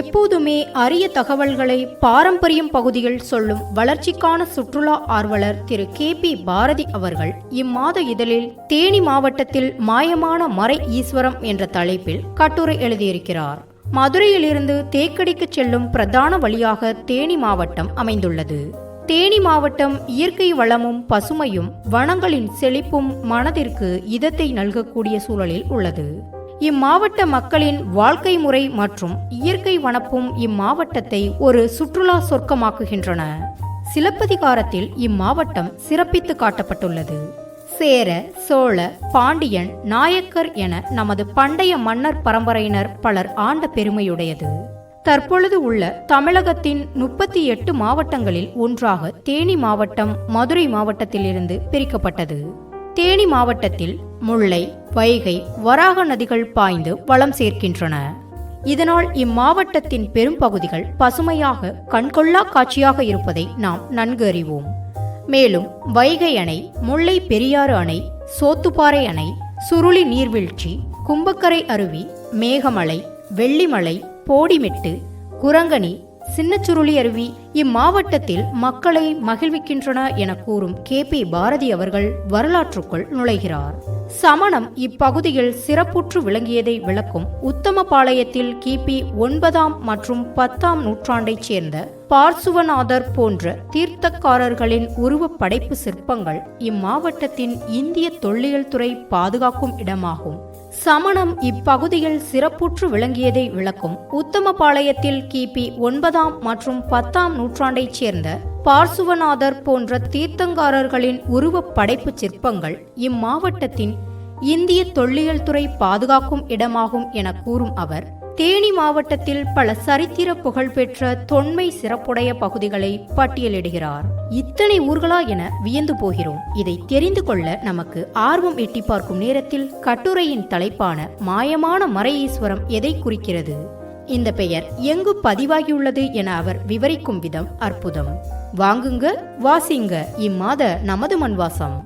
எப்போதுமே அரிய தகவல்களை பாரம்பரியம் பகுதியில் சொல்லும் வளர்ச்சிக்கான சுற்றுலா ஆர்வலர் திரு கே பி பாரதி அவர்கள் இம்மாத இதழில் தேனி மாவட்டத்தில் மாயமான மறை ஈஸ்வரம் என்ற தலைப்பில் கட்டுரை எழுதியிருக்கிறார். மதுரையிலிருந்து தேக்கடிக்கு செல்லும் பிரதான வழியாக தேனி மாவட்டம் அமைந்துள்ளது. தேனி மாவட்டம் இயற்கை வளமும் பசுமையும் வனங்களின் செழிப்பும் மனதிற்கு இதத்தை நல்கக்கூடிய சூழலில் உள்ளது. இம்மாவட்ட மக்களின் வாழ்க்கை முறை மற்றும் இயற்கை வனப்பும் இம்மாவட்டத்தை ஒரு சுற்றுலா சொர்க்கமாக்குகின்றன. சிலப்பதிகாரத்தில் இம்மாவட்டம் சிறப்பித்து காட்டப்பட்டுள்ளது. சேர சோழ பாண்டியன் நாயக்கர் என நமது பண்டைய மன்னர் பரம்பரையினர் பலர் ஆண்ட பெருமையுடையது. தற்பொழுது உள்ள தமிழகத்தின் முப்பத்தி எட்டு மாவட்டங்களில் ஒன்றாக தேனி மாவட்டம் மதுரை மாவட்டத்திலிருந்து பிரிக்கப்பட்டது. தேனி மாவட்டத்தில் முல்லை வைகை வராக நதிகள் பாய்ந்து வளம் சேர்க்கின்றன. இதனால் இம்மாவட்டத்தின் பெரும்பகுதிகள் பசுமையாக கண்கொள்ளா காட்சியாக இருப்பதை நாம் நன்கு அறிவோம். மேலும் வைகை அணை முல்லை பெரியாறு அணை சோத்துப்பாறை அணை சுருளி நீர்வீழ்ச்சி கும்பக்கரை அருவி மேகமலை வெள்ளிமலை போடிமெட்டு குரங்கணி சின்னச்சுருளி அருவி இம்மாவட்டத்தில் மக்களை மகிழ்விக்கின்றன என கூறும் கே பி பாரதி அவர்கள் வரலாற்றுக்குள் நுழைகிறார். சமணம் இப்பகுதியில் சிறப்புற்று விளங்கியதை விளக்கும் உத்தமபாளையத்தில் கிபி ஒன்பதாம் மற்றும் பத்தாம் நூற்றாண்டைச் சேர்ந்த பார்சுவநாதர் போன்ற தீர்த்தக்காரர்களின் உருவப் படைப்பு சிற்பங்கள் இம்மாவட்டத்தின் இந்திய தொல்லியல் துறை பாதுகாக்கும் இடமாகும். சமணம் இப்பகுதியில் சிறப்புற்று விளங்கியதை விளக்கும் உத்தமபாளையத்தில் கிபி ஒன்பதாம் மற்றும் பத்தாம் நூற்றாண்டைச் சேர்ந்த பார்சுவநாதர் போன்ற தீர்த்தங்காரர்களின் உருவப் படைப்பு சிற்பங்கள் இம்மாவட்டத்தின் இந்திய தொல்லியல் துறை பாதுகாக்கும் இடமாகும் என கூறும் அவர் தேனி மாவட்டத்தில் பல சரித்திர புகழ்பெற்ற தொன்மை சிறப்புடைய பகுதிகளை பட்டியலிடுகிறார். இத்தனை ஊர்களா என வியந்து போகிறோம். இதை தெரிந்து கொள்ள நமக்கு ஆர்வம் எட்டி பார்க்கும் நேரத்தில் கட்டுரையின் தலைப்பான மாயமான மறை ஈஸ்வரம் எதை குறிக்கிறது? இந்த பெயர் எங்கு பதிவாகியுள்ளது என அவர் விவரிக்கும் விதம் அற்புதம். வாங்குங்க வாசிங்க. இம்மாத நமது மண்வாசம்.